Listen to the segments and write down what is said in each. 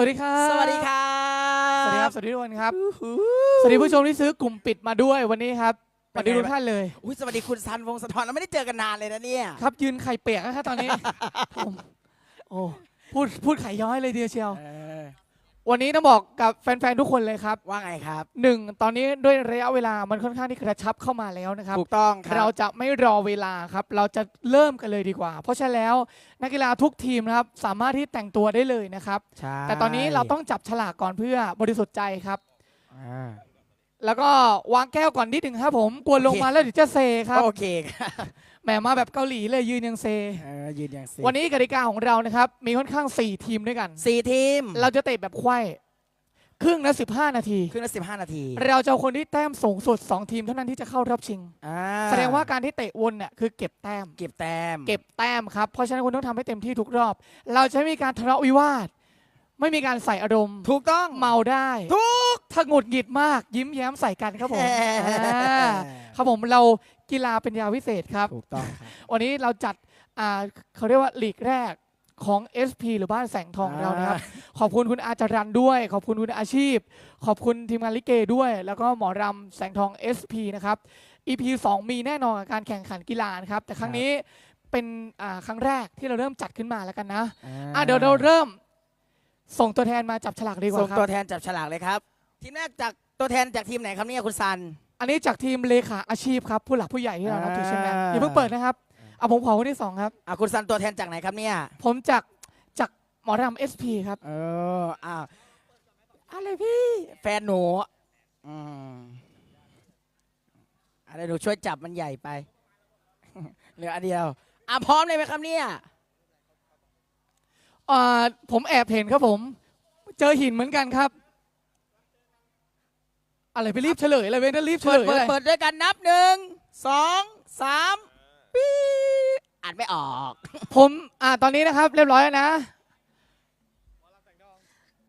วัสดีครับ สวัสดีครับ สวัสดีครับ สวัสดีทุกคนครับ สวัสดีผู้ชมที่ซื้อกลุ่มปิดมาด้วยวันนี้ครับสวัสดีทุกท่านเลยอุ้ยสวัสดีคุณซันวงศ์สะทอนเราไม่ได้เจอกันนานเลยนะเนี่ย ครับยืนไข่เปียกนะครับตอนนี้ผมโอ้พูดพูดไข่ย้อยเลยเดียวเชียวเออ วันนี้ต้องบอกกับแฟนๆทุกคนเลยครับว่าไงครับหนึ่งตอนนี้ด้วยระยะเวลามันค่อนข้างที่กระชับเข้ามาแล้วนะครับ ถูกต้องครัเราบจะไม่รอเวลาครับ เราจะเริ่มกันเลยดีกว่า เพราะฉะนั้นแล้วนักกีฬาทุกทีมนะครับสามารถที่แต่งตัวได้เลยนะครับ ใช่แต่ตอนนี้เราต้องจับฉลากก่อนเพื่อบริสุทธิ์ใจครับ อ่าแล้วก็วางแก้วก่อนนิดหนึ่งครับผมกลัวลงมาแล้วเดี๋ยวจะเซครับ โอเคครับ แหมมาแบบเกาหลีเลยยืนยังเซ เออยืนอย่างสี่วันนี้กติกาของเรานะครับ มีค่อนข้าง 4 ทีมด้วยกัน สี่ทีมเราจะเตะแบบไขว้ครึ่งละ15 นาที ครึ่งละสิบห้านาทีเราจะเอาคนที่แต้มสูงสุด 2 ทีมเท่านั้นที่จะเข้ารอบชิง อ่าแสดงว่าการที่เตะวนเนี่ยคือเก็บแต้ม เก็บแต้มเก็บแต้มครับ เพราะฉะนั้นคุณต้องทำให้เต็มที่ทุกรอบ เราจะไม่มีการทะเลาะวิวาท ไม่มีการใส่อารมณ์ ถูกต้อง เมาได้ทุกถ้าหงุดหงิดมากยิ้มแย้มใส่กันครับผมแหมอ่า ครับผมเรากีฬาเป็นยาวิเศษครับ ถูกต้องครับ วันนี้เราจัดอ่าเขาเรียกว่าลีกแรกของ SP หรือบ้านแสงทองอ่าเรานะครับ ขอบคุณคุณอาจารันด้วย ขอบคุณคุณอาชีพ ขอบคุณทีมงานลิเกด้วย แล้วก็หมอรำแสงทอง SP นะครับ EP 2 มีแน่นอนกับการแข่งขันกีฬานะครับ แต่ครั้งนี้เป็นอ่าครั้งแรกที่เราเริ่มจัดขึ้นมาแล้วกันนะอะเดี๋ยวเราเริ่ม ส่งตัวแทนมาจับฉลากดีกส่ว่างครัตัวบแทนจับฉลากเลยครับ ทีมแรกจากตัวแทนจากทีมไหนครับเนี่ยคุณซัน อันนี้จากทีมเลขาอาชีพครับ ผู้หลักผู้ใหญ่ที่เรานับถือใช่ไหมอ่าอย่าเพิ่งเปิดนะครับเอาผมขอคนที่สองครับอะคุณซันตัวแทนจากไหนครับเนี่ยผมจากจากหมอรำ SP ครับ เอออ้าวอะไรพี่ แฟนหนูอืมอะไรหนูช่วยจับมันใหญ่ไป เหลืออันเดียวอะพร้อมเลยไหมครับเนี่ยอ่าผมแอบเห็นครับผม เจอหินเหมือนกันครับ อะไรไปรีบเฉลยอะไรเว้ยนั่นรีบเฉเปิลดยเปิอะดไรเปิดด้วยกันนับหนึ่งสองสามปี๊ดอ่านไม่ออก ผมอ่าตอนนี้นะครับ เรียบร้อยแล้วนะ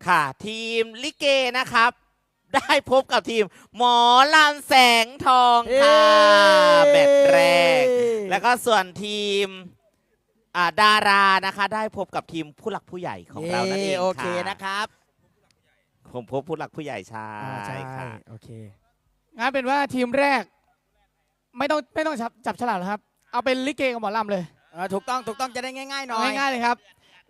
ค่ะ ทีมลิเกนะครับ ได้พบกับทีมหมอลำแสงทองค่ะ เย้แมตช์แรก แล้วก็ส่วนทีมอ่าดารานะคะ ได้พบกับทีมผู้หลักผู้ใหญ่ของเรานั่นเองโอเคค่ะ นะครับ ผมพบผู้หลักผู้ใหญ่ใช่อ่าใช่ค่ะ โอเคงั้นเป็นว่าทีมแรก ไม่ต้องไม่ต้องจับจับฉลากแล้วครับ เอาเป็นลิเกกับหมอลำเลยเออถูกต้องถูกต้องจะได้ง่ายๆหน่อยง่ายๆเลยครับ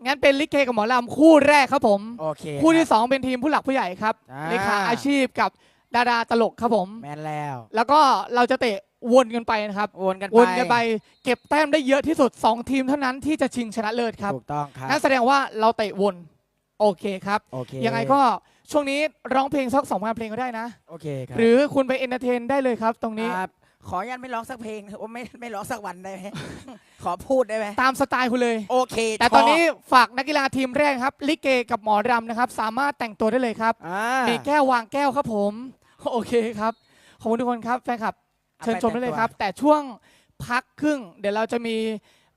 งั้นเป็นลิเกกับหมอลำคู่แรกครับผม โอเคคู่ที่รับสองเป็นทีมผู้หลักผู้ใหญ่ครับอ่าเลขาอาชีพกับดาราตลกครับผม แมนแล้วแล้วก็เราจะเตะวนกันไปนะครับ วนกันไปวนกันไปเก็บแต้มได้เยอะที่สุด 2 ทีมเท่านั้นที่จะชิงชนะเลิศครับถูกต้องครับนั่นแสดงว่าเราเตะวน โอเคครับ โอเคยังไงก็ ช่วงนี้ร้องเพลงสักสองงานเพลงก็ได้นะ โอเคครับหรือคุณไปเอนเตอร์เทนได้เลยครับตรงนี้ ครับขออนุญาตไม่ร้องสักเพลงโอ้ไม่ไม่ร้องสักวันได้ไหม ขอพูดได้ไหมตามสไตล์คุณเลย โอเคแต่ตอนนี้ฝากนักกีฬาทีมแรกครับ ลิเกกับหมอรำนะครับ สามารถแต่งตัวได้เลยครับ อ่ามีแก้ววางแก้วครับผม โอเคครับ ขอบคุณทุกคนครับแฟนคลับ เชิญชมได้เลยครับ แต่ช่วงพักครึ่ง เดี๋ยวเราจะมี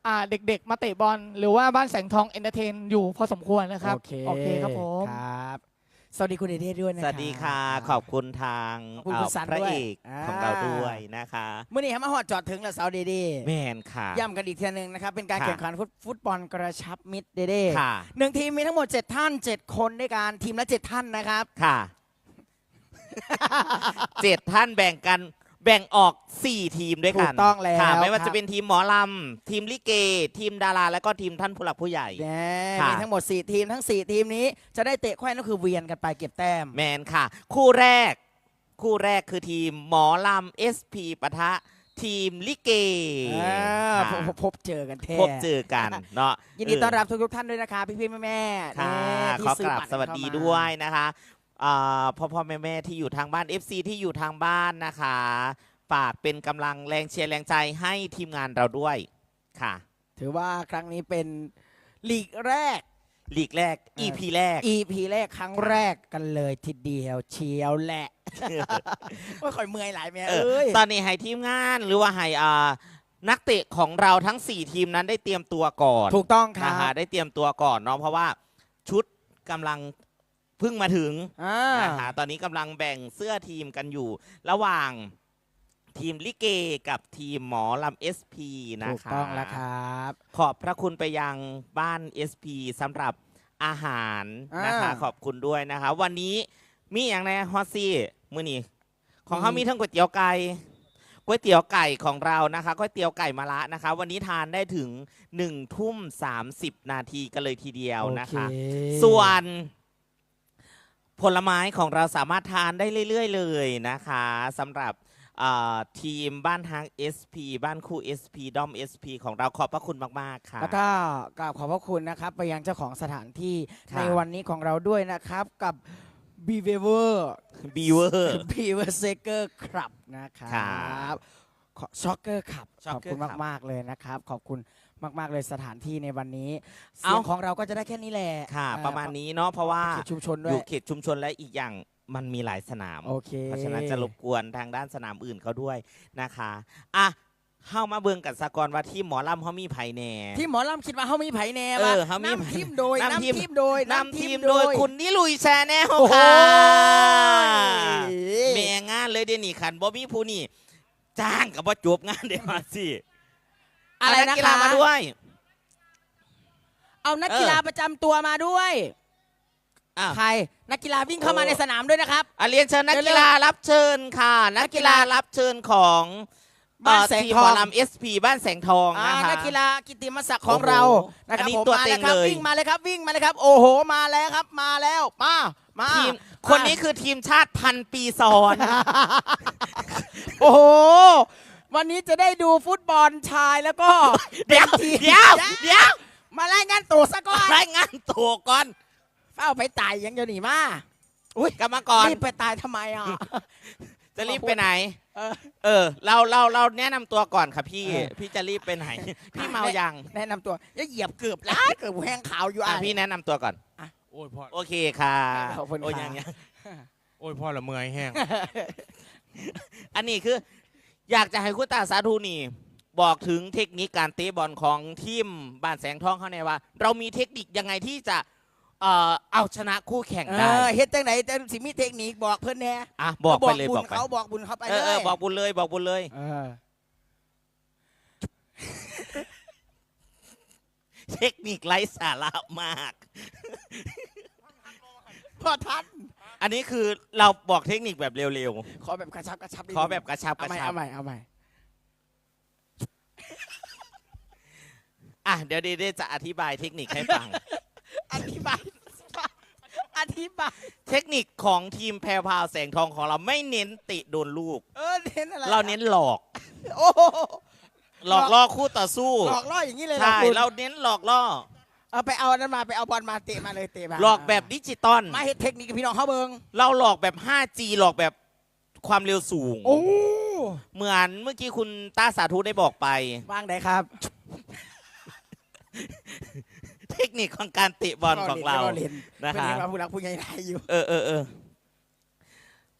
อ่าเด็กๆ มาเตะบอล หรือว่าบ้านแสงทองเอนเตอร์เทนอยู่พอสมควรนะครับโอเคโอเคครับผม ครับ สวัสดีคุณเอเดด้วยนะสวัสดีค่ะ ขอบคุณทางขอบคุณคุณเอ่อสันพระด้วยเอกอ่าของเราด้วยนะคะเมื่อนี้ให้มาหอดจอดถึงแล้วสาวเดเดแมนค่ะย้ำกันอีกทีหนึงนะครับ เป็นการค่ะแข่งขันฟุตฟุตบอลกระชับมิตรเดเดค่ะหนึ่งทีมมีทั้งหมด 7 ท่าน 7 คนด้วยกันทีมละ 7 ท่านนะครับค่ะเจ็ดท่านแบ่งกัน แบ่งออก 4 ทีมด้วยกันถูกต้องแล้วค่ะไม่ว่าครับ จะเป็นทีมหมอลำ ทีมลิเก ทีมดารา แล้วก็ทีมท่านผู้หลักผู้ใหญ่ แน่ค่ะ มีทั้งหมด 4 ทีมทั้ง 4 ทีมนี้จะได้เตะไขว้นั่นคือเวียนกันไปเก็บแต้ม แมนค่ะ คู่แรก คู่แรกคือทีมหมอลำเอสพีปะทะ ทีมลิเกอ่าค่ะพบพบเจอกันแท้พบเจอกันเนาะยินดีต้อนรับทุกทุกๆท่านด้วยนะคะ พี่พี่ๆแม่แม่ๆค่ะ นี่ที่ขอซื้กราบบัตรสวัสดีเข้ามา ด้วยนะคะ อ่าพ่อพ่อแม่แม่ที่อยู่ทางบ้าน FC ที่อยู่ทางบ้านนะคะฝากเป็นกำลังแรงเชียร์แรงใจให้ทีมงานเราด้วยค่ะ ถือว่าครั้งนี้เป็นลีกแรก ลีกแรกเออ EP แรก EP แรกครั้งแรกกันเลยทีเดียวเชียวแหละ ว่าข่อยเมื่อยหลายเมียเอเอ้อยตอนนี้ให้ทีมงานหรือว่าให้อ่านักเตะของเราทั้ง 4 ทีมนั้นได้เตรียมตัวก่อนถูกต้องครันะฮะบได้เตรียมตัวก่อนเนาะเพราะว่าชุดกำลัง เพิ่งมาถึงอ่านะคะตอนนี้กำลังแบ่งเสื้อทีมกันอยู่ ระหว่างทีมลิเกกับทีมหมอลำ SP นะคะ ถูกต้องแล้วครับ ขอบพระคุณไปยังบ้าน SP สำหรับอาหารอ่านนะคะขอบคุณด้วยนะคะ วันนี้มีอย่างไรฮอตซี่มื้อนี้ของเขามีทั้งก๋วยเตี๋ยวไก่ก๋วยเตี๋ยวไก่ของเรานะคะก๋วยเตี๋ยวไก่มะระนะคะ วันนี้ทานได้ถึง1ทุ่ม30 นาทีกันเลยทีเดียวนะคะ โอเคส่วน ผลไม้ของเราสามารถทานได้เรื่อย ๆ เลยนะคะสำหรับเอ่อทีมบ้านฮัก SP บ้านคู่ SP ด้อม SP ของเราขอบพระคุณมาก ๆ ค่ะ แล้วก็กราบขอบพระคุณนะครับ ไปยังเจ้าของสถานที่ค่ะ ในวันนี้ของเราด้วยนะครับกับ b e v e r บีเวอร์ b e v e r s a k e r Club นะคครัรับ ช็อกเกอร์ขับข Shocker อบคุณ Club มาก ๆ เลยนะครับ ขอบคุณมาก ๆ เลยสถานที่ในวันนี้เอ้าเสียงของเราก็จะได้แค่นี้แหละค่ะอ่ประมาณนี้เนาะเพราะว่าเขตชุมชนด้อวยยู่เขตชุมชนและอีกอย่างมันมีหลายสนาม โอเค เพราะฉะนั้นจะรบกวนทางด้านสนามอื่นเขาด้วยนะคะอะเข้ามาเบิ่งกันสะกอนว่าที่หมอลำเขามีไผ่แน่ ที่หมอลำคิดว่าเขามีไผ่แน่เอวะอเขามีน้ำทีมโดยน้ำน้ำทีม ทีมโดยนำทีมโดยคุณนิลุยแชร์แนลโอ้โหค่ะ แม่งานเลยเดี๋ยวนี้ขันบ่มีผู้นี่ จ้างกับว่าจบงานเดี๋ยวมาสิอะไรเานะกีคฬาะมาด้วย เอานักเออกีฬาประจำตัวมาด้วยอะ ใครนักกีฬาวิ่งเข้ามาในสนามด้วยนะครับ อะเรียนเชิญนักเร็วๆกีฬารับเชิญค่ะ นักกีฬารับเชิญของบ้านแสงทีมทองหมอลำเอสพีบ้านแสงทองอ่านะคะ นักกีฬากิตติมศักดิ์ของโอ้โหเรานะคอัรับนนี้ผมตัวมาเต็แล้วงครับเลย วิ่งมาเลยครับวิ่งมาเลยครับ โอ้โหมาแล้วครับมาแล้วมามาทีมมาคนนี้คือทีมชาติพันปีซ้อน โอ้โห วันนี้จะได้ดูฟุตบอลชายแล้วก็เดี๋ยวป็นทีมเดี๋ยวเดี๋ยวมารายงานตัวซะก่อนรายงานตัวก่อนเฝ้าไปตายยังจะหนีมาอุ้ยกรรมกรรีบไปตายทำไมอะจะรีบไปไหน เออเออเราเราเราแนะนำตัวก่อนค่ะพี่เออพี่จะรีบไปไหน พี่เมายัง แนะนำตัวอย่าเหยียบเกือบล้านเกือบแห้งขาวอยู่อะอะพี่แนะนำตัวก่อนโอ้ยพ่อโอเคค่ะขอบคุณโอ้ยค่ะยังยังโอ้ยพ่อละเมื่อยแห้ง อันนี้คืออยากจะให้คุณตาสาธุนี่ บอกถึงเทคนิคการเตะบอลของทีมบ้านแสงทองเขาในอยว่า เรามีเทคนิคยังไงที่จะเอ่อเอาชนะคู่แข่งเอได้อเฮ็ดจังไหนแต่สิมีเทคนิคบอกเพื่อนแน่อะบอกไปเลยบุญบอกไปเขาบอกบุญเขาไปเอเลอเออยบอกบุญเลยบอกบุญเลย เออเทคนิคไร้สาระมาก พอทัน อันนี้คือเราบอกเทคนิคแบบเร็วขอแบบกระชับกระชับๆขอแบบกระชับกเอาระใหม่ชับ เอาใหม่เอาใหม่อะเดี๋ยวเดเดจะอธิบายเทคนิคให้ฟัง อธิบายอธิบายเทคนิคของทีมแพรวพราวแสงทองของเราไม่เน้นติโดนลูก เออเน้นอะไรเราเน้นหลอก โอ้โหหลอกล่อคู่ต่อสู้ หลอกล่ออย่างนี้เลยหรอใช่ คุณเราเน้นหลอกล่อ เอาไปเอาอันนั้นมาไปเอาบอลมาเตะมาเลยเตะมาหลอกแบบดิจิตอลมาเฮ็ดเทคนิคกับพี่น้องเขาเบิงเราหลอกแบบ 5G หลอกแบบความเร็วสูง โอ้เหมือนเมื่อกี้คุณต้าสาธุได้บอกไปวางไหนครับ เทคนิคของการเตะบอลของเราเล่นนะเป็นคะเห็นว่าผู้รักผู้ใหญ่ได้อยู่ เออเออเออ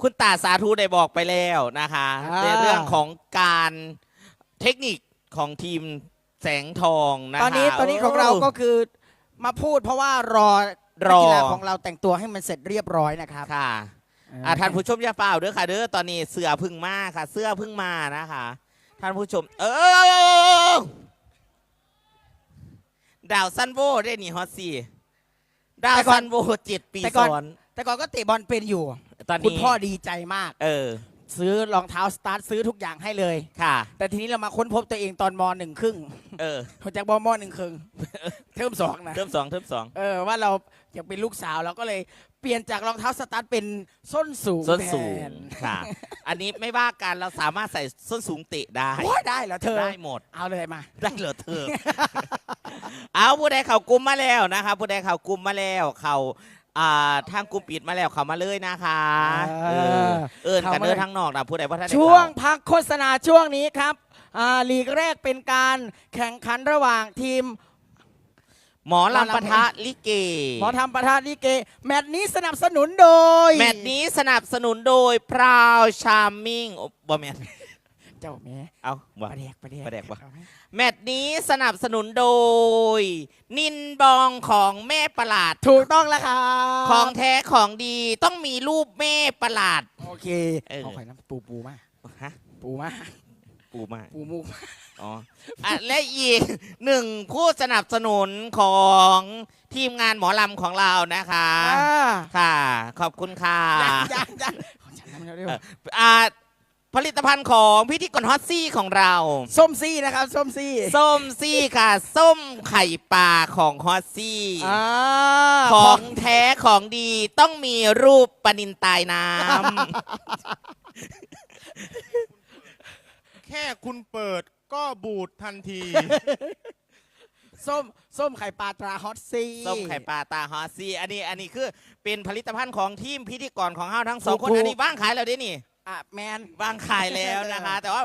คุณตาสาธุได้บอกไปแล้วนะคะอ่าในเรื่องของการเทคนิคของทีมแสงทองนะคะตอนนี้ตอนนี้ของเราก็คือ มาพูดเพราะว่ารอรอนักกีฬาของเราแต่งตัวให้มันเสร็จเรียบร้อยนะครับค่ะอ่าท่านผู้ชมอย่าเปล่าเด้อค่ะเด้อตอนนี้เสือพึ่งมาค่ะ เสื้อพึ่งมานะคะ ท่านผู้ชม เออดาวซันโบได้นี่ฮอตซี่ดาวซันโบเจ็ดปีแต่ก่อนซ้อน แต่ก่อนก็เตะบอลเป็นอยู่ ตอนคุณนี้พ่อดีใจมาก เออ ซื้อรองเท้าสตาร์ทซื้อทุกอย่างให้เลย ค่ะ แต่ทีนี้เรามาค้นพบตัวเองตอนมหนึ่งครึ่งเออเขาจากบมหนึ่งครึ่งเทอมสองนะ เริ่มสองเริ่มสองเออว่าเราอยากเป็นลูกสาวเราก็เลยเปลี่ยนจากรองเท้าสตาร์ทเป็นส้นสูงส้นสูงแทนค่ะ อันนี้ไม่ว่ากันเราสามารถใส่ส้นสูงเตะได้โอ้ยได้เหรอเธอ ได้หมด เอาเลยมา ได้เหรอเธอ เอาผู้ใดเขากลุ่มมาแล้วนะคะผู้ใดเขากลุ่มมาแล้ว เขา อ่าทางกลุ่มปิดมาแล้วเขามาเลยนะคะเอเอออเอินกันเข้ามาเดิเลนยทางนอกนะผู้ใดว่าท่านได้ช่วงเข้าพักโฆษณาช่วงนี้ครับอ่าลีกแรกเป็นการแข่งขันระหว่างทีม หมอลำปะทะลิเก หมอทำประธานลิเก แมตช์นี้สนับสนุนโดยแมตช์นี้สนับสนุนโดยพราวชาร์มิงบอแมนเจ้าแม่เอาบ่ประเดกประเดกประแดกวะเอาไหม แมตช์นี้สนับสนุนโดย นินบองของแม่ประหลาด ถูกต้องแล้วครับ ของแท้ของดีต้องมีรูปแม่ประหลาด โอเคเออเอาไข่อยน้ำปูปูมาฮะปูมาปปูมากปูมุกอ๋ออะและอีกหนึ่งผู้สนับสนุนของทีมงานหมอลำของเรานะคะ อ่าค่ะ ขอบคุณค่ะยังยังยังขอฉันทำเร็วเอออ่า ผลิตภัณฑ์ของพิธีกรฮอตซี่ของเรา ส้มซี่นะครับส้มซี่ส้มซี่ค่ะ ส้มไข่ปลาของฮอตซี่อ่าของแท้ของดีต้องมีรูปปนินตายน้แค่คุณเปิดก็บูดทันที ส้มส้มไข่ปลาตราฮอตซี่ำ ส้มไข่ปลาตาฮอตซี่ อันนี้อันนี้คือเป็นผลิตภัณฑ์ของทีมพิธีกรของเฮาทั้งสองคน ถูกๆ อันนี้บ้างขายแล้วเดินี่ อะแมนบ้างขายแล้วนะคะ แต่ว่า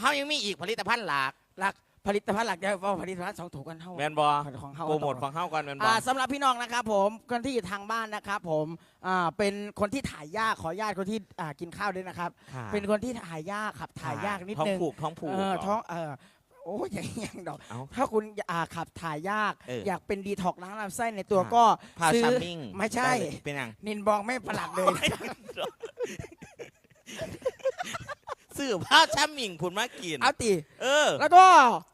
เฮายังมีอีกผลิตภัณฑ์หลักหลักผลิตภัณฑ์หลักเดี๋ยวเอาผลิตภัณฑ์สองถูกกันเท่า แมนบอของเฮา โปรโมทของเฮาก่อนแมนบอ อ่าสำหรับพี่น้องนะครับผมคนที่อยู่ทางบ้านนะครับผมอ่าเป็นคนที่ถ่ายยากขออนุญาตคนที่อ่ากินข้าวด้วยนะครับ ค่ะ เป็นคนที่ถ่ายยากขับถ่ายยากนิดท้องนึงผูกท้องผูกเออเหรอท้องเออโอ้ยอย่างยังดอก เอ้าถ้าคุณอ่าขับถ่ายยาก เอออยากเป็นดีท็อกล้างลำไส้ในตัวค่ะก็พาวซื้อชัมมิ่งไม่ใช่ด้เลยเป็นยัง นินบองไม่ประหลัดเลย ซื้อผ้าชัมมิ่งผุนมากินเอาติเออแล้วก็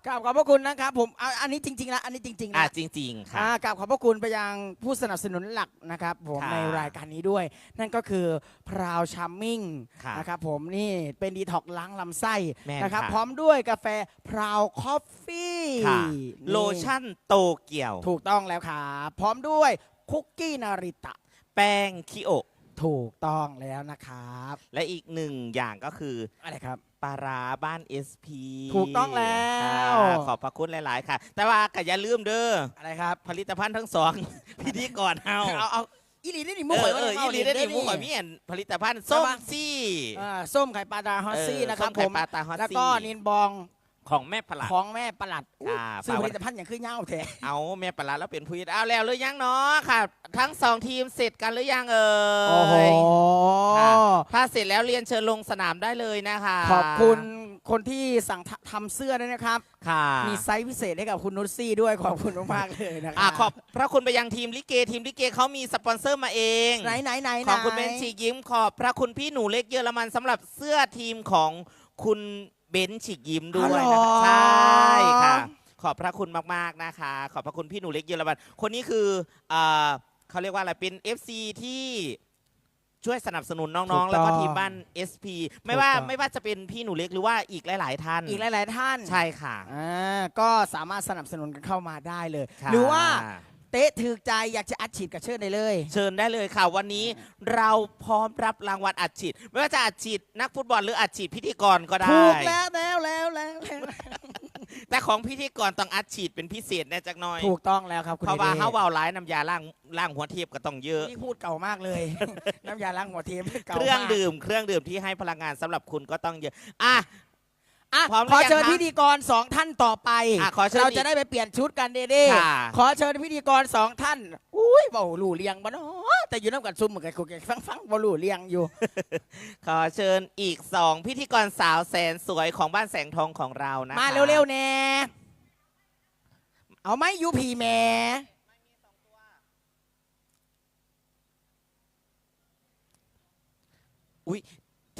กราบขอบพระคุณนะครับผมเอาอันนี้จริงๆนะอันนี้จริงๆอะนะจริง ๆ ค่ะ อ่ากราบขอบพระคุณไปยังผู้สนับสนุนหลักนะครับผมค่ะในรายการนี้ด้วย นั่นก็คือพราวชัมมิ่งค่ะนะครับผมนี่เป็นดีท็อกล้างลำไส้แม่นนะครับค่ะ พร้อมด้วยกาแฟพราวคอฟฟี่ค่ะ โลชั่นโตเกียว ถูกต้องแล้วครับพร้อมด้วยคุกกี้นาริตะ แป้งคิโอะ ถูกต้องแล้วนะครับ และอีกหนึ่งอย่างก็คืออะไรครับ ปลาร้าบ้าน SP ถูกต้องแล้วค่ะขอบพระคุณหลาย ๆ ค่ะ แต่ว่าก็อย่าลืมเด้ออะไรครับ ผลิตภัณฑ์ทั้งสอง พิธีกรเฮาเอาเอาอีหลีนี่นี่มุเอกข่ออยเอออีหลีได้ดิหมูข่อยมีอันผลิตภัณฑ์ส้มซี่อ่าส้มไข่ปลาดาฮอสซี่เออนะครับส้มผไข่มปลาตาฮอตซี่แล้วก็นินบอง ของแม่ปลาของแม่ประหลัดอุ๊ยอ่าซื้อฝากผไว้ลิตภัณฑ์อย่างขึ้นเง่าแท้เอาแม่ปลาแล้วเป็นผู้ยิดเอาแล้วหรือยังเนาะค่ะ ทั้งสองทีมเสร็จกันหรือยังเอ่ยโอ้โหค่ะถ้าเสร็จแล้วเรียนเชิญลงสนามได้เลยนะคะขอบคุณคนที่สั่งททำเสื้อด้วยนะครับ ค่ะมีไซส์พิเศษให้กับคุณนุชซี่ด้วยขอบคุณมากๆเลยนะคอ่ารับขอบพระคุณไปยังทีมลิเกทีมลิเกเขามีสปอนเซอร์มาเองไหนไหนไหนของคุณไหเบนฉีกยิ้มขอบพระคุณพี่หนูเล็กเยอรมันสำหรับเสื้อทีมของคุณ เบนฉีกยิ้มด้วยนะคะใช่ค่ะ ขอบพระคุณมากๆนะคะ ขอบพระคุณพี่หนูเล็กเยอรมันคนนี้คืออ่าเขาเรียกว่าอะไรเป็น FC ที่ช่วยสนับสนุนน้องๆแล้วก็ทีมบ้าน SP ไม่ว่าไม่ว่าจะเป็นพี่หนูเล็กหรือว่าอีกหลาย ๆ ท่านอีกหลาย ๆ ท่านใช่ค่ะ อ่าก็สามารถสนับสนุนกันเข้ามาได้เลยค่ะหรือว่า เตะถือใจอยากจะอัดฉีดกับเชิญได้เลย เชิญได้เลยค่ะ วันนี้เราพร้อมรับรางวัลอัดฉีดไม่ว่าจะอัดฉีดนักฟุตบอลหรืออัดฉีดพิธีกรก็ได้ ถูกแล้วแล้วแล้วแล้วแล้วแต่ของพิธีกรต้องอัดฉีดเป็นพิเศษแน่จักหน่อย ถูกต้องแล้วครับคุณเพราะว่าเดเฮาเบาร้ายน้ำยาล้างล้างหัวเทียบก็ต้องเยอะ นี่พูดเก่ามากเลย น้ำยาล้างหัวเทียมเก่าเครื่องมาก ดื่มเครื่องดื่มที่ให้พลังงานสำหรับคุณก็ต้องเยอะ อะ อะพร้อมหรือขอยังเชิญคะพิธีกรสองท่านต่อไปอะขอเชิญเราอีกจะได้ไปเปลี่ยนชุดกันเด้ค่ะ ๆขอเชิญพิธีกรสองท่านอุ้ยเบาหลู่เลียงบ้เนาะแต่อยู่น้ำกันซุ่มเหมือนกันกูแกฟังฟังเบาหลู่เลียงอยู่ ขอเชิญอีกสองพิธีกรสาวแสนสวยของบ้านแสงทองของเรานะคะมาเร็วๆแน่เอาไหมยูพีแม่อุ้ย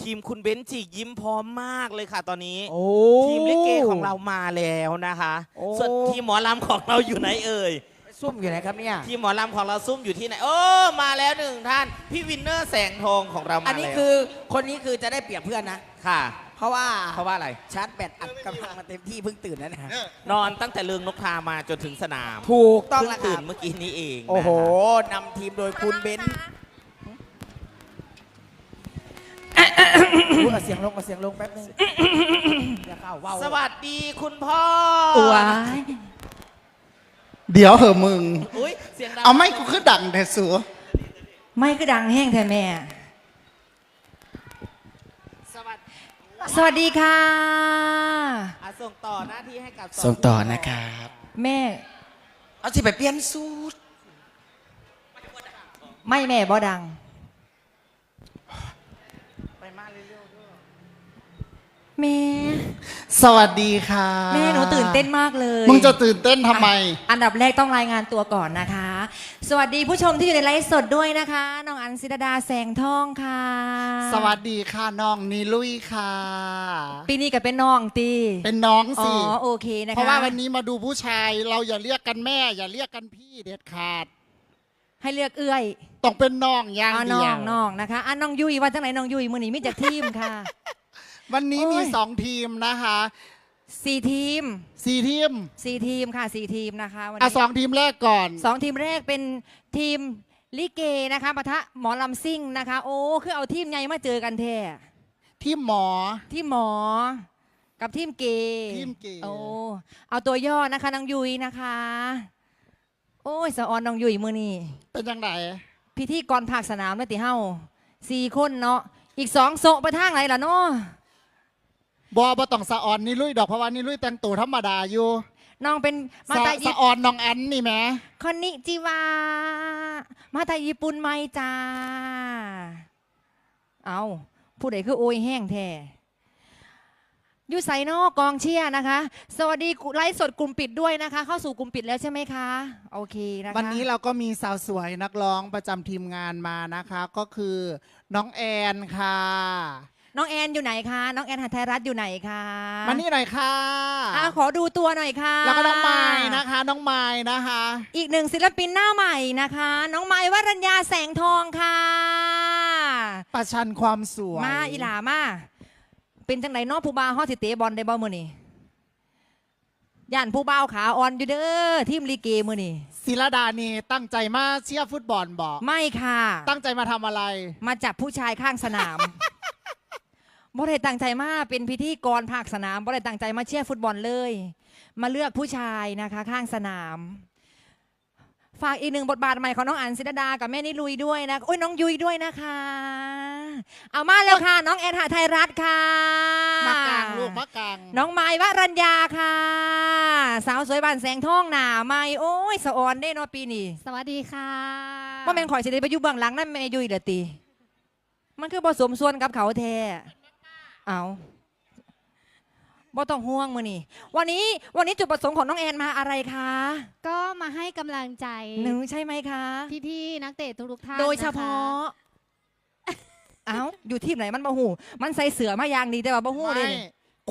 ทีมคุณเบนซ์จียิ้มพร้อมมากเลยค่ะตอนนี้ โอ้ ทีมลิเกของเรามาแล้วนะคะ โอ้ ส่วนทีมหมอลำของเราอยู่ไหนเอ่ย ซุ่มอยู่ไหนครับเนี่ย ทีมหมอลำของเราซุ่มอยู่ที่ไหน โอ้มาแล้วหนึ่งท่าน พี่วินเนอร์แสงทองของเรามาอันนี้แล้วคือคนนี้คือจะได้เปรียบเพื่อนนะ ค่ะ เพราะว่าเพราะว่าอะไร ชาร์จแบตอัดกำลังมาเต็มที่เพิ่งตื่นนั่นนะนอนตั้งแต่เรืองนกทามาจนถึงสนามถูกต้องเพิ่งแล้วคตื่รันบเมื่อกี้นี้เองโอ้โหนะคะนำทีมโดยคุณเบนซ์ เอาเสียงลงเอาเสียงลงแป๊บนึงอย่าเข้าเว้าสวัสดีคุณพ่อว้ายเดี๋ยวเหอะมึง อุ้ยเสียงดังเอาไม่กูคือดังแต่สัวไม่ก็ดังแห้งแท้แม่ สวัสดีสวัสดีค่ะ อะส่งต่อหน้าที่ให้กับส่งต่อนะครับ แม่ เอาสิไปเปลี่ยนสูตรไม่แม่บ่ดัง ไปมาเร็วๆด้วย แม่สวัสดีค่ะแม่หนูตื่นเต้นมากเลยมึงจะตื่นเต้นทำไม อันดับแรกต้องรายงานตัวก่อนนะคะ สวัสดีผู้ชมที่อยู่ในไลฟ์สดด้วยนะคะน้องอันศิดาดาแสงทองค่ะ สวัสดีค่ะน้องนิลุยค่ะ ปีนี้ก็เป็นน้องตีเป็นน้องอ๋สิอโอเคนะคะเพราะว่าวันนี้มาดูผู้ชายเราอย่าเรียกกันแม่ อย่าเรียกกันพี่เด็ดขาดให้เลือกเอื้อยต้องเป็นน้องอย่างอ๋อเดีน้ยองวน้องนะคะอะน้องยุยว่าจังไหนน้องยุยมือนี้มีจากทีมค่ะ วันนี้โอ้ยมีสองทีมนะคะสี่ทีมสี่ทีมสี่ทีมค่ะสี่ทีมนะคะวันอะนี้สองทีมแรกก่อน สองทีมแรกเป็นทีมลิเกนะคะปะทะหมอลำซิ่งนะคะ โอ้คือเอาทีมใหญ่มาเจอกันแท้ทีมหมอ ทีมหมอ กับทีมเกย์ทีมเกย์ โอ้เอาตัวย่อนะคะน้องยุยนะคะ โอ้ยสะออนน้องยุยมือนี่ เป็นยังไงพิธีกรภาคสนามเลยติเฮาสี่คนเนาะอีกสองโซะไปทางไหนล่ะเนาะ บอบอต้องสะออนนิลุยดอกเพราะว่านิลุยแต่งตัวธรรมดาอยู่น้องเป็นมาสะตายิสะออนน้องอันนี่แหมคอนนิจิวามาตาญี่ปุ่นไหมจ้า เอาผู้ใดคือโอยแห้งแท้อยูไซนอกกองเชียร์นะคะ สวัสดีไลฟ์สดกลุ่มปิดด้วยนะคะ เข้าสู่กลุ่มปิดแล้วใช่ไหมคะ โอเคนะคะวันนี้เราก็มีสาวสวยนักร้องประจำทีมงานมานะคะ ก็คือน้องแอนค่ะ น้องแอนอยู่ไหนคะ น้องแอนหาไทยรัฐอยู่ไหนคะมานี่หน่อยค่ะอะขอดูตัวหน่อยค่ะแล้วก็น้องไม้นะคะ น้องไม้นะคะ อีกหนึ่งศิลปินหน้าใหม่นะคะ น้องไม้วรัญญาแสงทองค่ะ ประชันความสวยมาอีหลามา เป็นจังไหนเนอผู้บ่าวฮอดสิเตะบอลได้บ่มื้อนี้ย่านผู้บ่าวขาอ่อนอยู่เด้อทีมลีเกมื้อนี้ศิลดานี่ตั้งใจมาเชียร์ฟุตบอลบอกไม่ค่ะ ตั้งใจมาทำอะไร มาจับผู้ชายข้างสนาม บ่ได้ตั้งใจมาเป็นพิธีกรภาคสนามบ่ได้ตั้งใจมาเชียร์ฟุตบอลเลย มาเลือกผู้ชายนะคะ ข้างสนาม ฝากอีกหนึ่งบทบาทใหม่ของน้องอันศิดากับแม่นิลุยด้วยนะโอ้ยน้องยุยด้วยนะคะ เอามาแล้วค่ะ น้องแอนหาไทยรัฐค่ะ มากลางลูกมากลางน้องไม้วรัญญาค่ะ สาวสวยบานแสงทองหนาไม้โอ้ยสะออนได้เนอปีนี้สวัสดีค่ะว่าแม่นข่อยสิได้ไปอยู่เบื้องหลังนั่นแม่ยุยเดอตีมันคือผสมส่วนกับเขาแท้ เอาบ่ต้องห่วงมือนี่วันนี้วันนี้จุดประสงค์ของน้องแอนมาอะไรคะ ก็มาให้กำลังใจหนูใช่ไหมคะ พี่ๆนักเตะทุกๆท่านโดยเฉพาะนคเอ้า อยู่ทีมไหนมันบ่หู มันใส่เสือมาอย่างดีแต่ว่าบ่หูเลยไม่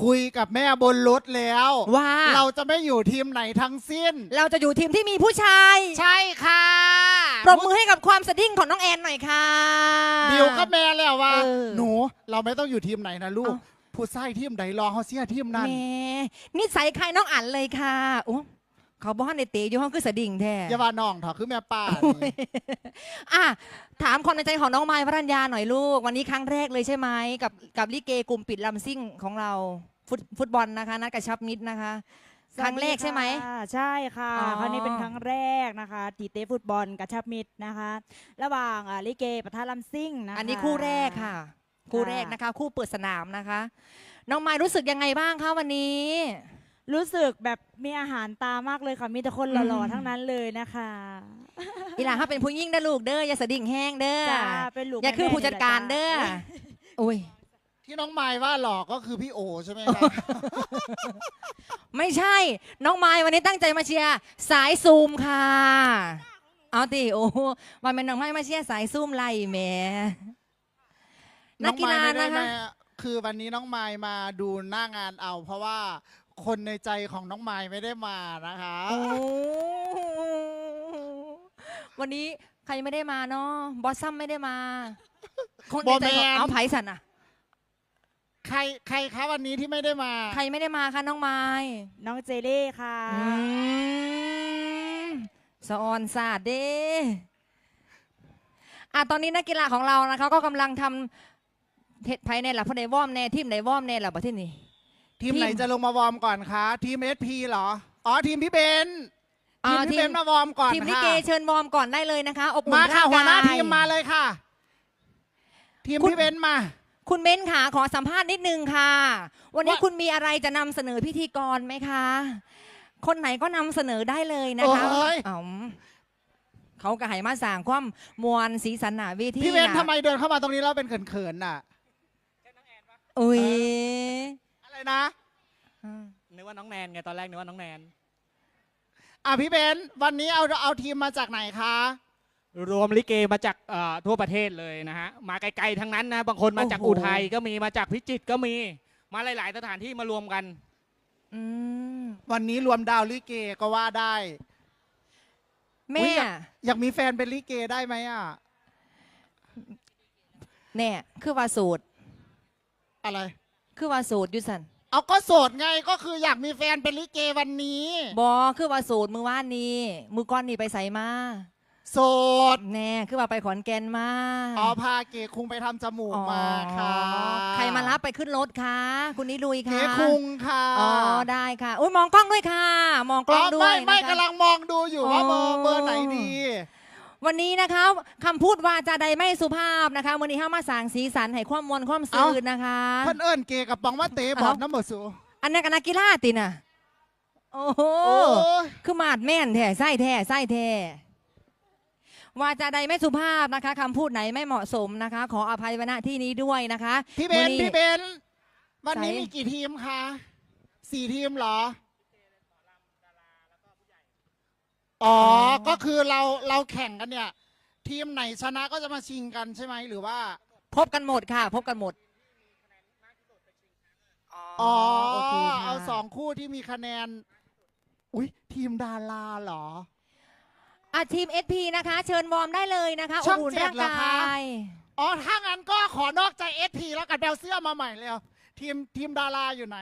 คุยกับแม่บนรถแล้ว ว่า เราจะไม่อยู่ทีมไหนทั้งสิ้น เราจะอยู่ทีมที่มีผู้ชายใช่ค่ะปรบมือให้กับความสะดิ้งของน้องแอนหน่อยค่ะ บิวก็แม่แล้วว่า เออ หนูเราไม่ต้องอยู่ทีมไหนนะลูกเอ้าผู้ใส่ทีมไหนรอเขาเสียทีมนั้น แหมนิสัยใครน้องอันเลยค่ะโอ้ เขาบอกให้ในเตะอยู่ห้องคือสะดิ่งแท้อย่าว่าน้องเถอะคือแม่ป้าโอ้ยนี่อะถามความในใจของน้องไม้วรัญญาหน่อยลูก วันนี้ครั้งแรกเลยใช่ไหมกับกับลิเกกลุ่มปิดลำซิ่งของเราฟุตฟุตบอลนะคะ นัดกระชับมิตรนะคะ ครั้งแรกใช่ไหมสวัสดีค่ะใช่ค่ะอ๋อ ครั้งนี้เป็นครั้งแรกนะคะตีเตะฟุตบอลกระชับมิตรนะคะ ระหว่างอ่าลิเกปะทะลำซิ่งนะคะอันนี้คู่แรกค่ะ คู่แรกนะคะ คู่เปิดสนามนะคะ น้องไม้รู้สึกยังไงบ้างคะวันนี้ รู้สึกแบบมีอาหารตามากเลยค่ะ มีแต่คนหล่ออืมๆทั้งนั้นเลยนะคะอีหลาถ้าเป็นผู้ยิ่งนะลูกเด้ออย่าสะดิ่งแห้งเด้อจ้าเป็นลูกอย่าคือแม่ๆผู้จัดการเด้อนี่แหละจ้าอุ้ยที่น้องไม้ว่าหลอกก็คือพี่โอใช่ไหมครับ ไม่ใช่ น้องไม้วันนี้ตั้งใจมาเชียร์สายซูมค่ะ เอาติโอ้วันเป็นน้องไม้มาเชียร์สายซูมไล่แหม่นักกีฬาองไม้ไม่ได้นะคะมาคือวันนี้น้องไม้มาดูหน้างานเอา เพราะว่า คนในใจของน้องไม้ไม่ได้มานะคะ โอ้วันนี้ใครไม่ได้มาเนาะบอสซัมไม่ได้มา คนในใจของเอาไผ่สันอะใครใครคะวันนี้ที่ไม่ได้มาใครไม่ได้มาคะน้องไม้น้องเจเล่ค่ะ อืมสะออนศาสตร์เด้อะตอนนี้นักกีฬาของเรานะคะ ก็กำลังทำเฮ็ดภายในหลักพอได้วอร์มแน่ทีมไหนวอร์มแน่หลับประเทศนี้ ทีม ไหนทีมจะลงมาวอร์มก่อนคะ ทีมเอสพีเหรอ อ๋อ ทีมพี่เบนซ์อ่าทีมพี่เบนซ์มาวอร์มก่อนทีมลิค่ะเกเชิญวอร์มก่อนได้เลยนะคะอบอุ่นมาค่ะ ร่งกยหัวหน้าทีมมาเลยค่ะ ทีมคุณ พี่เบนซ์มา คุณเบ้นค่ะขอสัมภาษณ์นิดนึงค่ะ วันนี้ว่า คุณมีอะไรจะนำเสนอพิธีกรไหมคะ คนไหนก็นำเสนอได้เลยนะคะโอ้ย อ๋อเขาก็ให้มาสั่งความมวลสีสันหนาเวทีพี่เบนซ์น่ะทำไมเดินเข้ามาตรงนี้แล้วเป็นเขินๆน่ะ อุ้ย อะไรนะอืมนึกว่าน้องแนนไงตอนแรกนึกว่าน้องแนนอะพี่เบนซ์วันนี้เอาเอาทีมมาจากไหนคะ รวมลิเกมาจากเอ่อทั่วประเทศเลยนะฮะ มาไกลๆทั้งนั้นนะบางคนมาจากโอ้โหอุทัยก็มีมาจากพิจิตรก็มีมาหลาย ๆ สถานที่มารวมกัน อืมวันนี้รวมดาวลิเกก็ว่าได้ แม่อุ๊ยอยาก อยากมีแฟนเป็นลิเกได้ไหมอะแน่คือว่าสูตรอะไร คือว่าสูตรอยุสันเอาก็โสดไงก็คืออยากมีแฟนเป็นลิเกวันนี้บอคือว่าสูตรมือว่านนี้มือก้อนนี่ไปใส่มาโสดแน่คือว่าไปขอนแก่นมาอ๋อพาเกคุงไปทำจมูกมาค่ะอ๋อใครมารับไปขึ้นรถคะคุณนิลุยเกค่ะคุงค่ะอ๋อได้ค่ะอุ้ยมองกล้องด้วยค่ะ มองกล้องด้วยไม่ไม่นะคะกำลังมองดูอยู่ว่าเบออ๋ร์อเบอร์ไหนดี วันนี้นะคะคำพูดวาจาใดไม่สุภาพนะคะวันนี้ห้ามาสร้างสีสันให้ความมวลความซื่นนะคะ เพื่อนเอิญเกกับปองว่าเตะบอลน้ำบอสู อันนั้นกับนักกีฬาติน่ะ โอ้โหโอ้ย คือมาดแม่นแท้ไส้แท้ไส้แท้วาจาใดไม่สุภาพนะคะคำพูดไหนไม่เหมาะสมนะคะ ขออภัยไว้ณที่นี้ด้วยนะคะพี่เบนมื้อพี่เบน วันนี้ใส่มีกี่ทีมคะสี่ทีมเหรอ อ๋อ ก็คือเราเราแข่งกันเนี่ย ทีมไหนชนะก็จะมาชิงกันใช่ไหมหรือว่า พบกันหมดค่ะ พบกันหมด อ๋อโอเคค่ะ เอาสองคู่ที่มีคะแนน อุ้ยทีมดาราเหรออะทีม SP นะคะ เชิญวอร์มได้เลยนะคะช่องอุ่นเจ็ดร่างเหรอคะกายอ๋อถ้างั้นก็ขอนอกใจเอสพีแล้วกันแบลเสื้อมาใหม่เลยทีมทีมดาราอยู่ไหน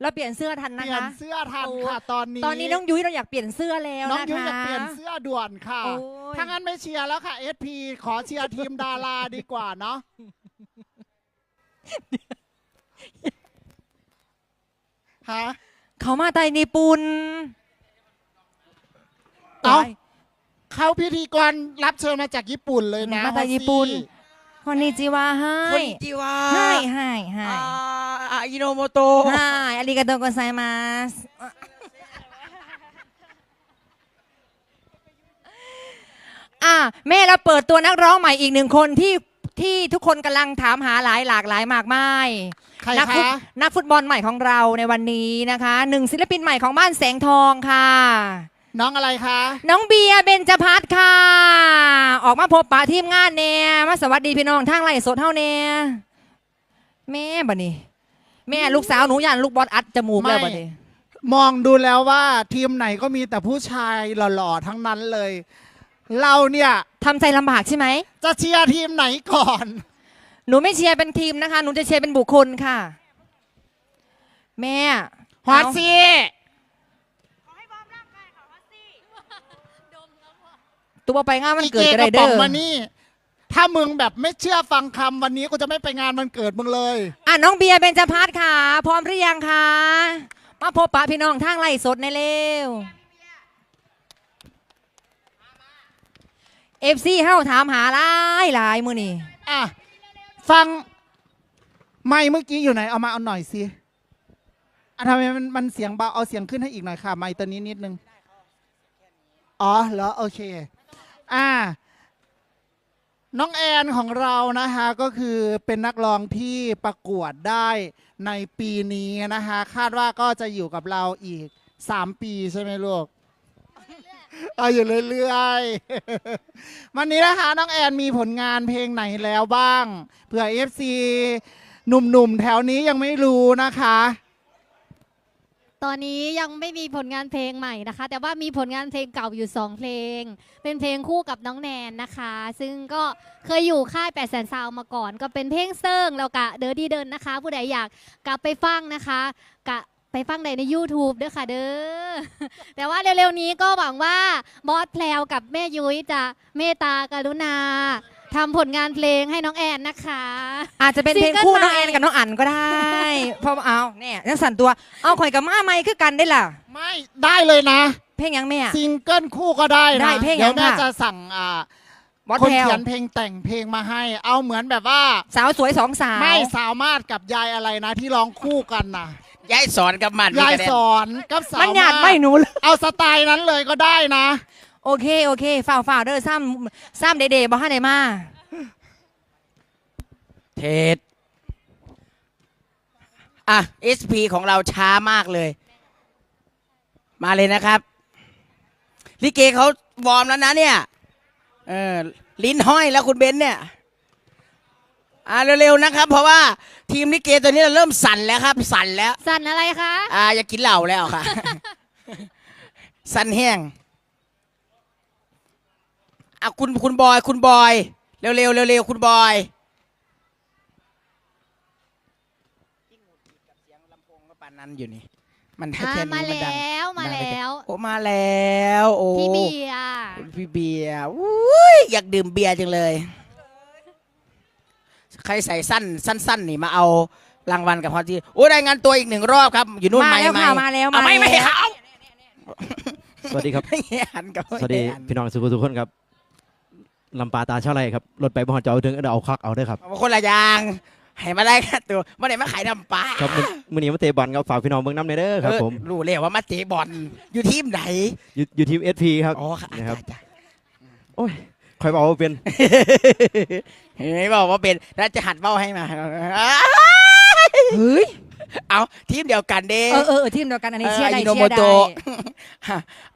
เราเปลี่ยนเสื้อทันเปนะลี่ยนคะ เสื้อทันโอ้ค่ะตอนนี้ตอนนี้น้องยุ้ยเราอยากเปลี่ยนเสื้อแล้วน้องนะคะ ยุ้ยอยากเปลี่ยนเสื้อด่วนค่ะ โอ้ย ถ้างั้นไม่เชียร์แล้วค่ะเอสพีขอเชียร์ทีมดาราดีกว่าเนาะ ฮะ เขามาไตญี่ปุ่นเอ้า เขาพิธีกรรับเชิญมาจากญี่ปุ่นเลยนะมาจากญี่ปุ่นคนนี้จิ วาให้คนจิวาให้ให้ให้อ่าอ่าอิโนโมโตให้อาริกาโตโกไซมาสอะแม่เราเปิดตัวนักร้องใหม่อีกหนึ่งคนที่ที่ทุกคนกำลังถามหาหลายหลากหลายมากมาย ใครนัฟุตคะ นักฟุตบอลใหม่ของเราในวันนี้นะคะหนึ่งศิลปินใหม่ของบ้านแสงทองค่ะ น้องอะไรคะ น้องเบียร์เบญจพัฒน์ค่ะ ออกมาพบปะทีมงานเนี่ยมาสวัสดีพี่น้องทางไล่สดเท่าเนี่ยแม่บัดนี้ แม่ลูกสาวหนูยันลูกบอลอัดจมูกแล้วบัดนี้ มองดูแล้วว่าทีมไหนก็มีแต่ผู้ชายหล่อๆทั้งนั้นเลย เราเนี่ยทำใจลำบากใช่ไหม จะเชียร์ทีมไหนก่อน หนูไม่เชียร์เป็นทีมนะคะ หนูจะเชียร์เป็นบุคคลค่ะ แม่ฮอตเอาซี่ ตัวไปงานมันอีเกิดเกก็กได้ระป๋เด้องอมานี่ ถ้ามึงแบบไม่เชื่อฟังคำวันนี้กูจะไม่ไปงานมันเกิดมึงเลย อะน้องเบียร์เบญจพัฒน์ค่ะ พร้อมหรือยังคะมาพบปะพี่น้องทางไล่สดในเร็วเอฟซีเฮาถามหาหลายหลายมือนี่อะฟัง ไม่เมื่อกี้อยู่ไหน เอามาเอาหน่อยสิอะทำไมมันมันเสียงเบาเอาเสียงขึ้นให้อีกหน่อยค่ะ ไม่ตัวนี้นิดนึง อ๋อเหรอ โอเค อ่า น้องแอนของเรานะคะก็คือเป็นนักร้องที่ประกวดได้ในปีนี้นะคะคาดว่าก็จะอยู่กับเราอีกสามปีใช่ไหมลูกเอาอยู่เรื่อยๆ วันนี้นะคะน้องแอนมีผลงานเพลงไหนแล้วบ้างเผื่อ FC หนุ่มๆ แถวนี้ยังไม่รู้นะคะ ตอนนี้ยังไม่มีผลงานเพลงใหม่นะคะ แต่ว่ามีผลงานเพลงเก่าอยู่ 2 เพลง เป็นเพลงคู่กับน้องแนนนะคะ ซึ่งก็เคยอยู่ค่าย8แสนซาวมาก่อน ก็เป็นเพลงเซิงแล้วกะเดอดีเดินนะคะ ผู้ใดอยากกลับไปฟังนะคะ กะไปฟังได้ใน YouTube ด้อค่ะเด้อ แต่ว่าเร็วๆนี้ก็หวังว่าบอสแพลวกับแม่ยุ้ยจะเมตตากรุณา ทำผลงานเพลงให้น้องแอนนะคะ อาจจะเป็นเพลงซิงเกิลคู่ใหม่น้องแอนกับน้องอั๋นก็ได้ เพราะเอาเนี่ยยังสั่นตัว เอาข่อยกับมาไม่คือกันได้ล่ะ ไม่ได้เลยนะ เพลงยังแม่ซิงเกิลคู่ก็ได้ได้นะเพลงเดี๋ยวยังแม่ค่ะ จะสั่งอ่าบอสคนแพลวเขียนเพลงแต่งเพลงมาให้ เอาเหมือนแบบว่า สาวสวยสองสาว ไม่สามารถกับยายอะไรนะที่ร้องคู่กันนะยายสอนกับมันยายสอนกับสาวมันหยาดมากไม่หนูเลย เอาสไตล์นั้นเลยก็ได้นะ โอเค โอเคฝ่าวฝ่าวเด้อซ้ำซ้ำเดเดบอกให้ไหนมา เทศอะ SP ของเราช้ามากเลย มาเลยนะครับ ลิเกเขาวอร์มแล้วนะเนี่ย เออ ลิ้นห้อยแล้วคุณเบนซ์เนี่ย อ่าเร็วๆนะครับ เพราะว่าทีมลิเกตัวนี้เริ่มสั่นแล้วครับ สั่นแล้ว สั่นอะไรคะ อ่า อยากกินเหล้าแล้วค่ะ สั่นแห้ง อะคุณคุณบอย คุณบอย เร็วๆเร็วๆคุณบอยปานนั้นอยู่นี่ มันแค่อ่าแค่มานี้มันดังแล้วมาแล้ว โอ้มาแล้ว โอ้พี่เบียร์คุณพี่เบียร์อุ้ยอยากดื่มเบียร์จังเลย ใครใส่สั้นสั้นๆนี่มาเอารางวัลกับพอทีโอ้ได้งานตัวอีกหนึ่งรอบครับ อยู่นู่นมาไหมแล้วไหมค่ะมาแล้วเอามาไม่ไม่แล้วให้เขาสวัสดีครับ ไม่ให้หันกับสวัสดีพี่น้องสุขุมทุกคนครับ ลำปาตาเช่าไรครับรถไปบ่ฮอดเจ้าถึงเอาคักเอาได้อครับเอาคนละอย่างให้มาได้แค่ตัวมาไหนมาขายน้ำปลาครับมื้อมื้อนี้มาเตะบอลครับฝากพี่น้องเบิ่งน้ำในอยเด้อครับเออผมรู้เลยว่ามาเตะบอลอยู่ทีมไหนอยู่อยู่ทีมเอสพีครับอ๋อค่ะนะครับจ้ะโอ้ยคอยบอกว่าเป็นเฮ้ยบอกว่าเป็นน่าจะหัดเบ้าให้มาเฮ้ยเอาทีมเดียวกันเด้เออเออเออทีมเดียวกันอันนี้เชียร์ได้อิโนเชีโมยร์ได้โตะ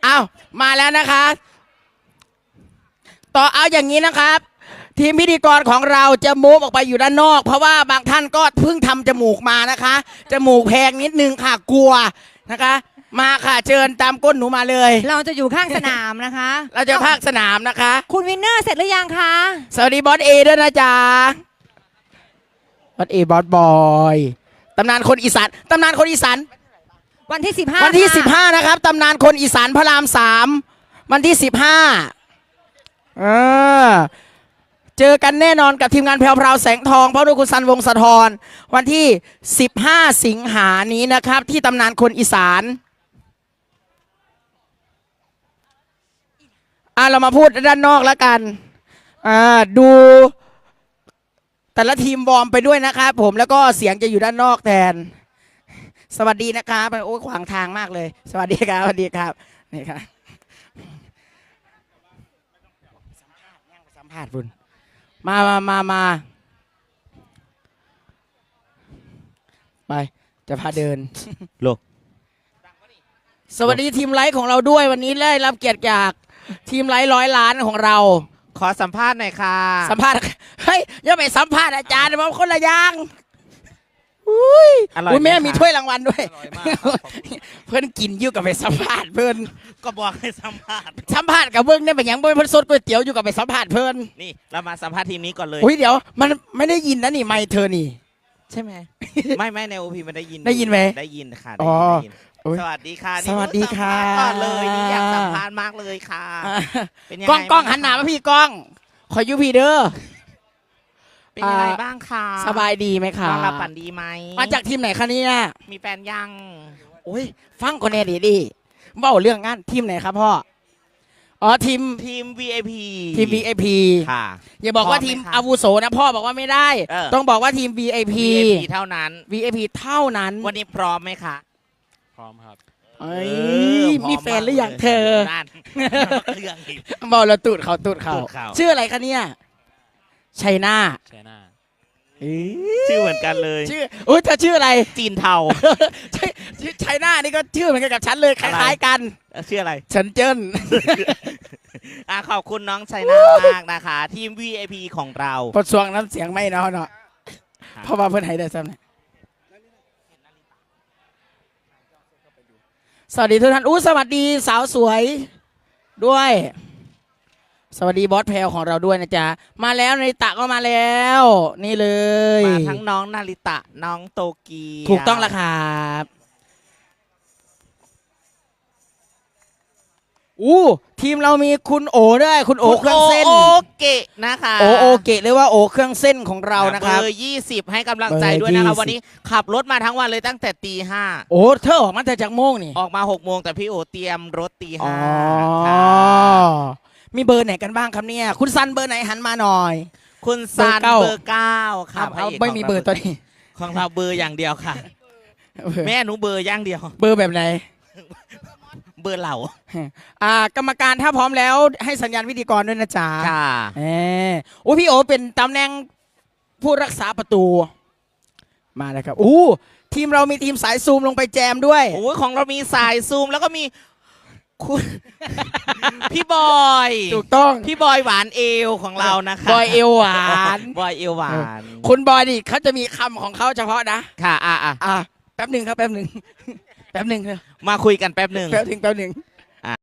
เอามาแล้วนะคะ ต่อเอาอย่างนี้นะครับ ทีมพิธีกรของเราจะมูฟออกไปอยู่ด้านนอก เพราะว่าบางท่านก็เพิ่งทำจมูกมานะคะ จมูกแพงนิดนึงค่ะกลัวนะคะ มาค่ะเชิญตามก้นหนูมาเลย เราจะอยู่ข้างสนามนะคะ เราจะภาคสนามนะคะ คุณวินเนอร์เสร็จหรือยังคะสวัสดีบอสเอด้วยนะจ๊ะบอสเอบอสบอยตำนานคนอีสานตำนานคนอีสานวันที่ 15วันที่ ค่ะ15 นะครับตำนานคนอีสานพระรามสามวันที่ 15เออเจอกันแน่นอนกับทีมงานแพรวพราแสงทองพระด้วยคุณสันวงสะทรวันที่ 15 สิงหานี้นะครับ ที่ตำนานคนอีสานอะเรามาพูดด้านนอกแล้วกันอ่าดูแต่ละทีมวอร์มไปด้วยนะครับผมแล้วก็เสียงจะอยู่ด้านนอกแทน สวัสดีนะครับโอ้ยขวางทางมากเลย สวัสดีครับสวัสดีครับนี่ครับ สัมภา ษณ์ย่างไปสัมภาษณ์คุณมามามามาไป จะพาเดิน โลก สวัสดีทีมไลฟ์ของเราด้วยวันนี้ได้รับเกียรติจากทีมไลฟ์ร้อยล้านของเรา ขอสัมภาษณ์หน่อยค่ะ สัมภาษณ์ เฮ้ยอย่าไปสัมภาษณ์อาจารย์มันคนละอย่าง อุ้ยอร่อยอุ้ยแม่ไหคะมีถ้วยรางวัลด้วย อร่อยมากครับขอบคุณเพื่อนกินอยู่กับไปสัมภาษณ์เพื่อนก็บอกให้สัมภาษณ์สัมภาษณ์กับเบิ้งเนี่ยเป็นหยังเบิ้งเพิ่นสดก๋วยเตี๋ยวอยู่กับไปสัมภาษณ์เพื่อนนี่เรามาสัมภาษณ์ทีมนี้ก่อนเลย อุ้ยเดี๋ยวมันไม่ได้ยินนะนี่ไม่เธอนี่ ใช่ไหม ไม่ไม่ในโอพีมันได้ยินได้ยินไหมได้ยินค่ะอ๋อได้ยินอุ๊ยสวัสดีค่ะนี่สวัสดีค่ะ สัมภาษณ์ก่อนเลยนี่อยากสัมภาษณ์มากเลยค่ะ เป็นยังกล้องไงกล้องบ้หันหน้ามาพี่กล้องขออยูพี่เด้อ เป็นยังไงอ่าบ้างคะสบายดีไหมคะนอนหลับฝันดีไหมมาจากทีมไหนคะเนี่ยมีแฟนยังโอ้ยฟังคนแน่ดีดีเบ้าเรื่องงานทีมไหนครับพ่ออ๋อทีมทีม VIP ทีม VIP ค่ะอย่าบอกว่าพร้อมไหมทีมคะอาวุโสนะพ่อบอกว่าไม่ได้เออต้องบอกว่าทีม VIP VIP เท่านั้น VIP เท่านั้น วันนี้พร้อมไหมคะพร้อมครับเอ้ยเออพร้อมีแฟนหรือยังากลเธอนั่นเรื่องอีกบอกเราตูดเขาตูดเขาตูดเขาชื่ออะไรคะเนี่ย ชัยนาใช่หน้าชื่อเหมือนกันเลย ชื่ออุ้ยเธอชื่ออะไร จีนเทา ใช่ชื่อชัยนานี่ก็ชื่อเหมือนกันกับฉันเลยคอะไร ล้ายๆกันเอ่อชื่ออะไร ฉันเจิ้น อะขอบคุณน้องชัยนามากนะคะ ทีม VIP ของเราพอสวงน้ำเสียงไม่เนาะเนาะเพราะว่าเพื่อนให้ได้ซ้ำเนี่ยสวัสดีทุกท่านอู้สวัสดีสาวสวยด้วย สวัสดีบอสแพลวของเราด้วยนะจ๊ะ มาแล้วนาริตะก็มาแล้ว นี่เลยมาทั้งน้องนาริตะน้องโตเกียวถูกต้องแล้วครับอู้ทีมเรามีคุณโอด้วยคุณโอคุณเครื่องเส้นโอเกะนะคะโอโอเกะเรียกว่าโอเครื่องเส้นของเรานะครับเบอร์20ให้กำลังใจด้วยนะคะเบอร์20วันนี้ขับรถมาทั้งวันเลยตั้งแต่ตีห้าโอ้เธอออกมาแต่จากโมงนี่ออกมา6โมงแต่พี่โอเตรียมรถตีอ๋อห้าค่ะ มีเบอร์ไหนกันบ้างครับเนี่ย คุณซันเบอร์ไหนหันมาหน่อย คุณซันเบเบออร์ร์เก้าเก้าค่ะเอาพระเอากไม่ของมีราเบอร์ตัวนี้ ของเราเบอร์อย่างเดียวค่ะ แม่หนูเบอร์อย่างเดียว เบอร์แบบไหน เบอร์เหล่าอ่ากรรมการถ้าพร้อมแล้ว ให้สัญญาณพิธีกรด้วยนะจ๊ะค่ะ เออโอ้พี่โอเป็นตำแหน่งผู้รักษาประตู มาแล้วครับอู้ทีมเรามีทีมสายซูมลงไปแจมด้วย โอ้ยของเรามีสายซูมแล้วก็มี คุณ พี่บอย ถูกต้องพี่บอยหวานเอวของเรานะคะบอยเอวหวานบอยเอวหวานคุณบอยนี่เขาจะมีคำของเขาเฉพาะนะ ค่ะ อะอะอะแป๊บหนึ่งครับแป๊บหนึ่งแป๊บหนึ่งครับมาคุยกันแป๊บหนึ่งแป๊บหนึ่งแป๊บหนึ่ง